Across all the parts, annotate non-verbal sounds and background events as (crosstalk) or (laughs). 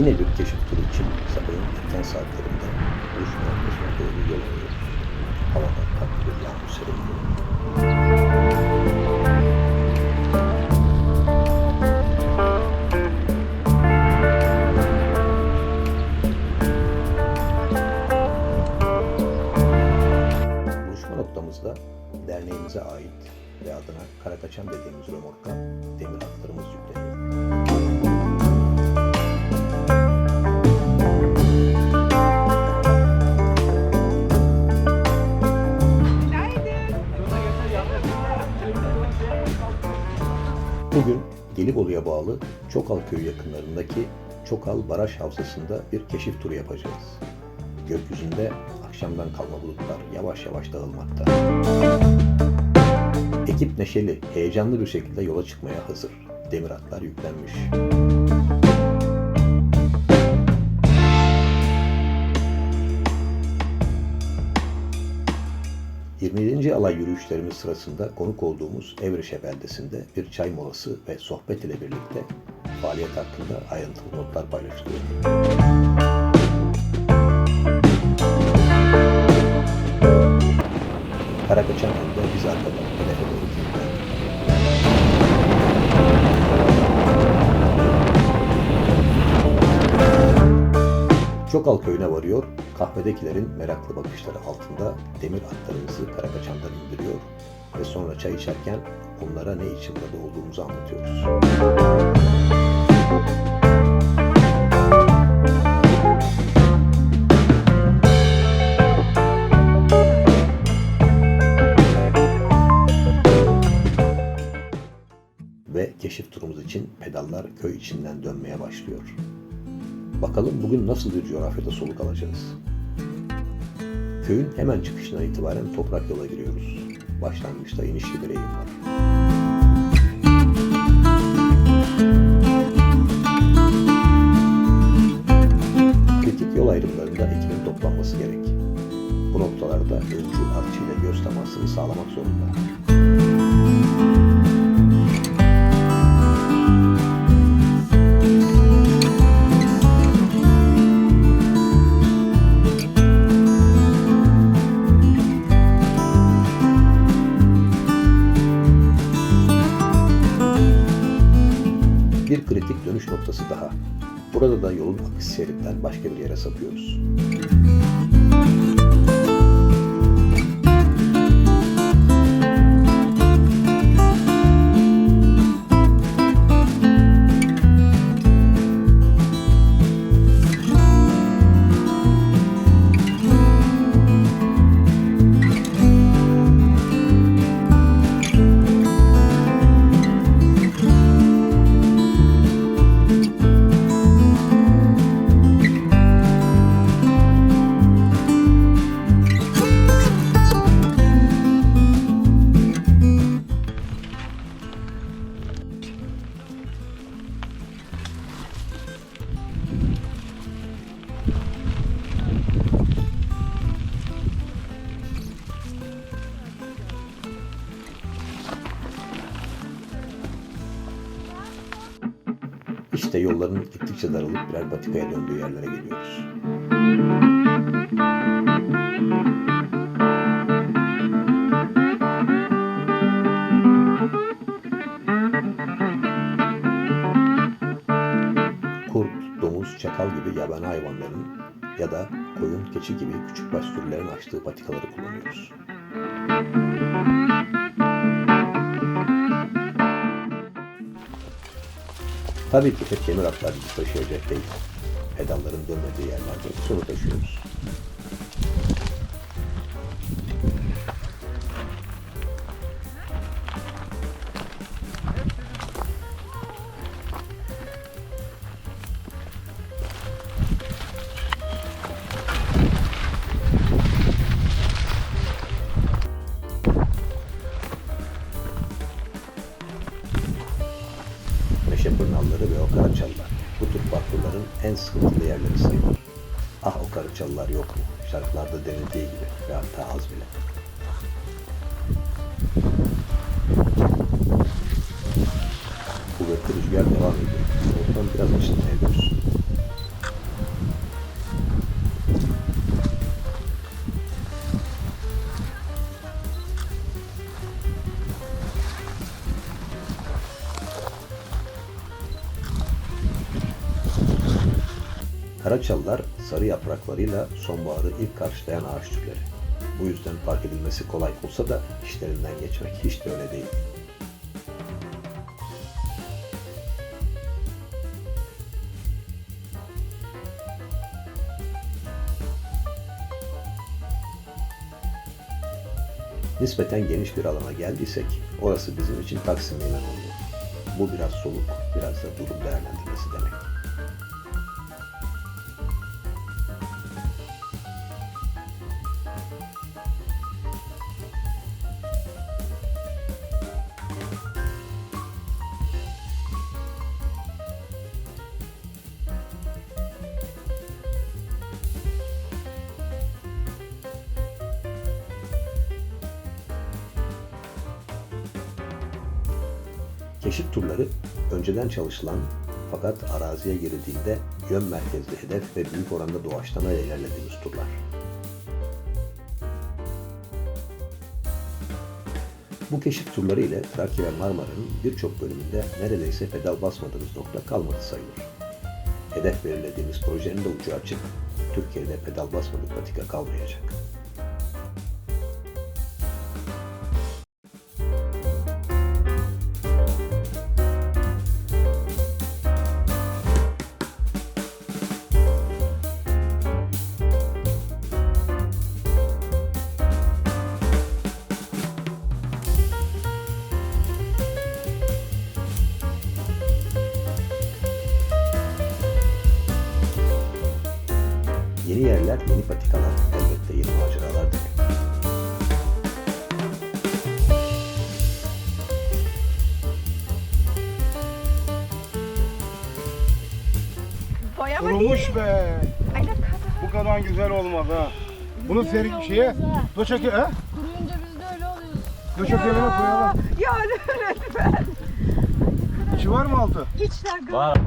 Yine bir keşif turu için sabahın erken saatlerinde buluşma noktasına doğru yol alıyoruz. Havada tatlı bir yağmur seriliyor. Buluşma noktamızda derneğimize ait ve adına Karakaçan dediğimiz römorka demir atlarımız yükleniyor. Gelibolu'ya bağlı Çokal Köyü yakınlarındaki Çokal Baraj Havzası'nda bir keşif turu yapacağız. Gökyüzünde akşamdan kalma bulutlar yavaş yavaş dağılmakta. Ekip neşeli, heyecanlı bir şekilde yola çıkmaya hazır. Demir atlar yüklenmiş. ...27. alay yürüyüşlerimiz sırasında konuk olduğumuz Evreşe beldesinde bir çay molası ve sohbet ile birlikte faaliyet hakkında ayrıntılı notlar paylaşılıyor. Karakaçan önde biz arkada Çokal köyüne varıyor, kahvedekilerin meraklı bakışları altında demir atlarımızı Karakaçan'dan indiriyor ve sonra çay içerken onlara ne için burada olduğumuzu anlatıyoruz. Ve keşif turumuz için pedallar köy içinden dönmeye başlıyor. Bakalım bugün nasıl bir coğrafyada soluk alacağız? Köyün hemen çıkışından itibaren toprak yola giriyoruz. Başlangıçta inişli bir eğim var. Kritik yol ayrımlarında ekibin toplanması gerek. Bu noktalarda öncü artçıyla göz temasını sağlamak zorunda. Burada da yolun akış şeridinden başka bir yere sapıyoruz. İşte yolların gittikçe daralıp birer patikaya döndüğü yerlere geliyoruz. Kurt, domuz, çakal gibi yabani hayvanların ya da koyun, keçi gibi küçükbaş sürülerin açtığı patikaları kullanıyoruz. Tabii ki tek demir atlar bizi taşıyacak değil. Pedalların dönmediği yerlerde sonu taşıyoruz. Sıkıntılı yerleri sayılır. Ah o karaçallar yok mu? Şarkılarda denildiği gibi ve hatta az bile. Kuvvetli rüzgar devam ediyor. Ortam biraz ışınlayabilir. Karaçalılar sarı yapraklarıyla sonbaharı ilk karşılayan ağaç türleri. Bu yüzden fark edilmesi kolay olsa da işlerinden geçmek hiç de öyle değil. Nispeten geniş bir alana geldiysek orası bizim için Taksim Meydan oluyor. Bu biraz soluk, biraz da durum değerlendirmesi demek. Keşif turları önceden çalışılan fakat araziye girildiğinde yön merkezli hedef ve büyük oranda doğaçlama ile ilerlediğimiz turlar. Bu keşif turları ile Trakya ve Marmara'nın birçok bölümünde neredeyse pedal basmadığımız nokta kalmadı sayılır. Hedef belirlediğimiz projenin de ucu açık, Türkiye'de pedal basmadık patika kalmayacak. Değil. Kurumuş be. Ay ne kadar. Bu kadar güzel olmaz ha. Bunu serik şeye, döşeke, ha? Kuruyunca biz de öyle oluyoruz. Döşekelere koyalım. Ya lütfen. İçi var mı altı? İçler gö- Var.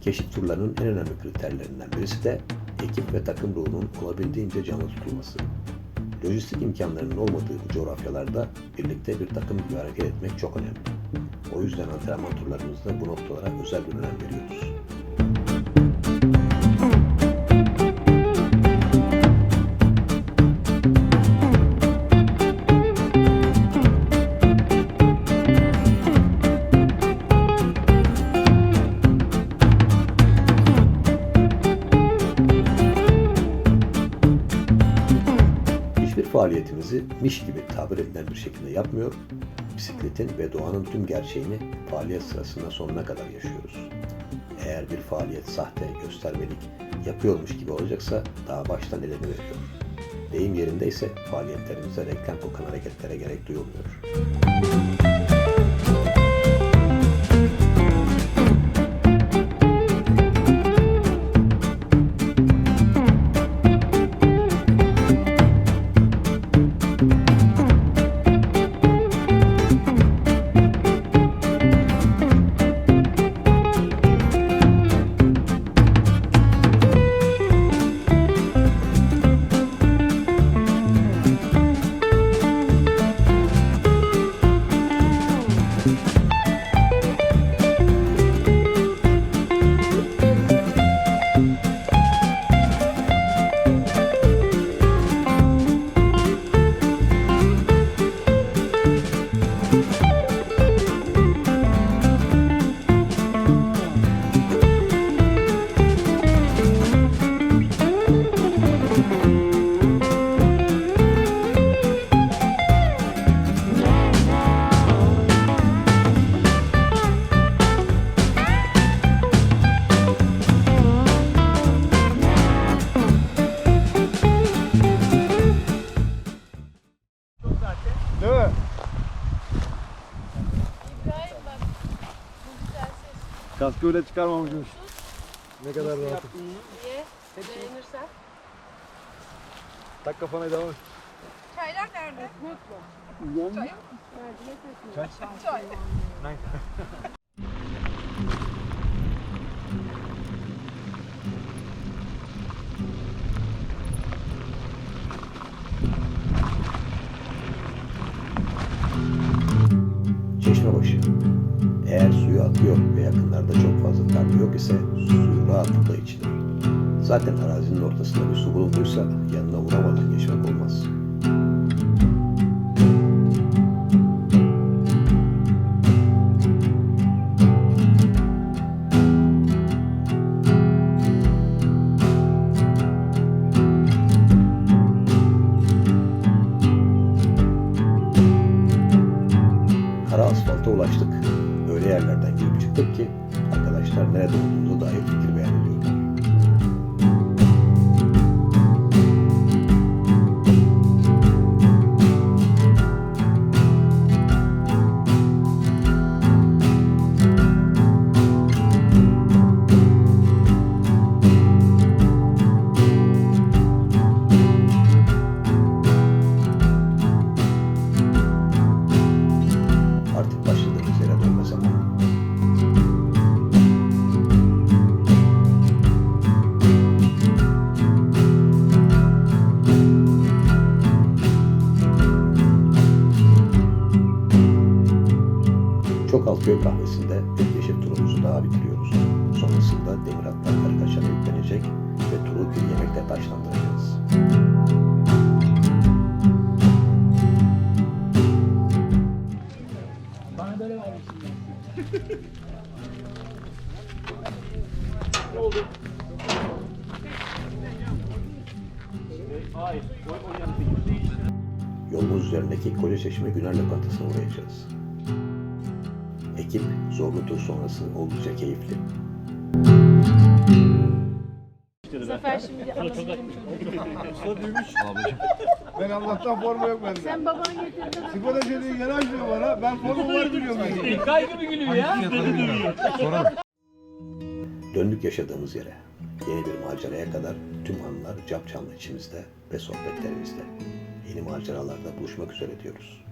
Keşif turlarının en önemli kriterlerinden birisi de ekip ve takım ruhunun olabildiğince canlı tutulması. Lojistik imkanlarının olmadığı bu coğrafyalarda birlikte bir takım gibi hareket etmek çok önemli. O yüzden antrenman turlarımızda bu noktalara özel bir önem veriyoruz. Faaliyetimizi miş gibi tabir edilen bir şekilde yapmıyor, bisikletin ve doğanın tüm gerçeğini faaliyet sırasında sonuna kadar yaşıyoruz. Eğer bir faaliyet sahte, göstermelik, yapıyormuş gibi olacaksa daha baştan eleni veriyor. Deyim yerindeyse faaliyetlerimize reklam kokan hareketlere gerek duyulmuyor. Değil öyle çıkarmamışmış. Ne kadar rahat. Niye? Beğenirsen. Tak kafana devam et. Çaylar nerede? Çay. Çay. Çeşmebaşı (laughs) Zaten arazinin ortasında bir su bulunduysa yanına uğramadan geçmek olmaz. Asfalta ulaştık. Öyle yerlerden girip çıktık ki arkadaşlar nerede olduğumuza dair fikir Yüklenecek ve turu bir yemekle taşlandıracağız. Yolumuz üzerindeki Koca Çeşme Güner Lokantası'na uğrayacağız. Ekip zorlu tur sonrası oldukça keyifli. Zafer şimdi anlatayım Ben Allah'tan forma yok bende. Sen baban getirdi. Sigorta şeyleri gene açmıyor bana. Ben forma var biliyorum ben. Kaygı mı gülüyor ya? Döndük yaşadığımız yere. Yeni bir maceraya kadar tüm anılar cap canlı içimizde ve sohbetlerimizde. Yeni maceralarda buluşmak üzere diyoruz.